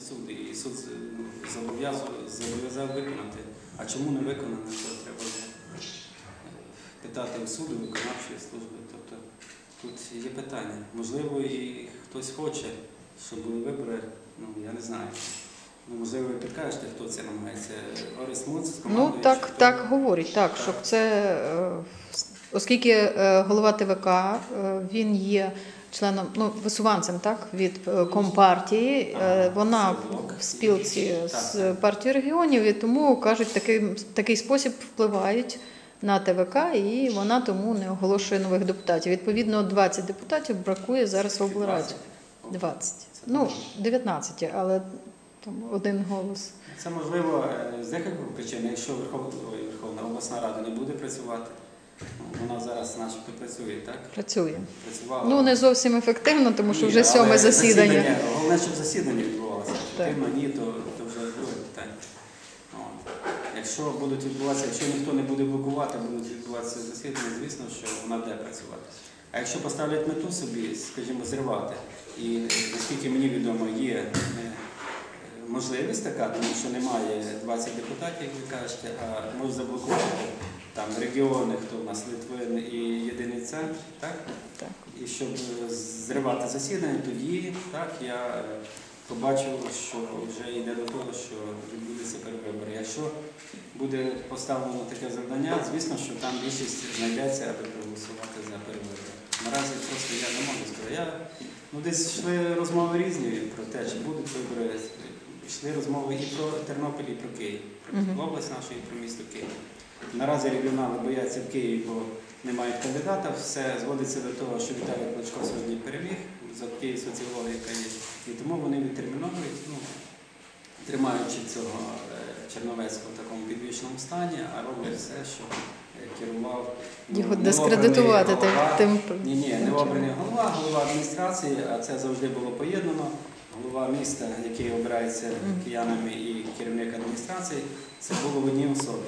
суд, і суд ну, зобов'язав виконати. А чому не виконано, то треба е, питати у суду виконавчої служби. Тобто тут є питання. Можливо, і хтось хоче, щоб були вибори, ну я не знаю. Ну, можливо, ви підкажете, хто це намагається. Орес Муц Ну так, хто? так говорять, так, щоб це, е, оскільки е, голова ТВК, він є членом, ну, висуванцем так, від е, компартії, е, вона в спілці з партією регіонів, і тому кажуть, такий, такий спосіб впливають на ТВК, і вона тому не оголошує нових депутатів. Відповідно, 20 депутатів бракує зараз в облраді. 20. Ну, 19, але там один голос. Це можливо е, з декількох причин. Якщо Верхов- ой, Верховна обласна рада не буде працювати, ну, зараз начебто працює, так? Працює. Працювала. Ну не зовсім ефективно, тому що Ні, вже сьоме засідання. Головне, щоб засідання відбувалося. Ефективно ні, то, то вже друге питання. От. Якщо будуть відбуватися, якщо ніхто не буде блокувати, будуть відбуватися засідання, звісно, що вона буде працювати. А якщо поставлять мету собі, скажімо, зривати, і наскільки мені відомо, є е, можливість така, тому що немає 20 депутатів, як ви кажете, а можуть заблокувати там регіони, хто у нас Литвин і єдиний центр, так? Так. І щоб е, зривати засідання, тоді так я е, побачив, що вже йде до того, що відбудеться перевибори. Якщо буде поставлено таке завдання, звісно, що там більшість знайдеться, аби проголосувати за перевибори. Наразі просто я не можу сказати. Я, ну, десь йшли розмови різні про те, чи будуть вибори. Йшли розмови і про Тернопіль, і про Київ, про область нашу, і про місто Київ. Наразі регіонали бояться в Києві, бо не мають кандидата. Все зводиться до того, що Віталій Кличко сьогодні переміг за тією соціологією, яка є. І тому вони відтерміновують, ну, тримаючи цього е, Черновецького в такому підвищеному стані, а роблять все, що е, керував ну, Його дискредитувати голова. тим Ні, ні, не обраний голова, голова адміністрації, а це завжди було поєднано. Голова міста, який обирається киянами, і керівник адміністрації, це було в одній особі.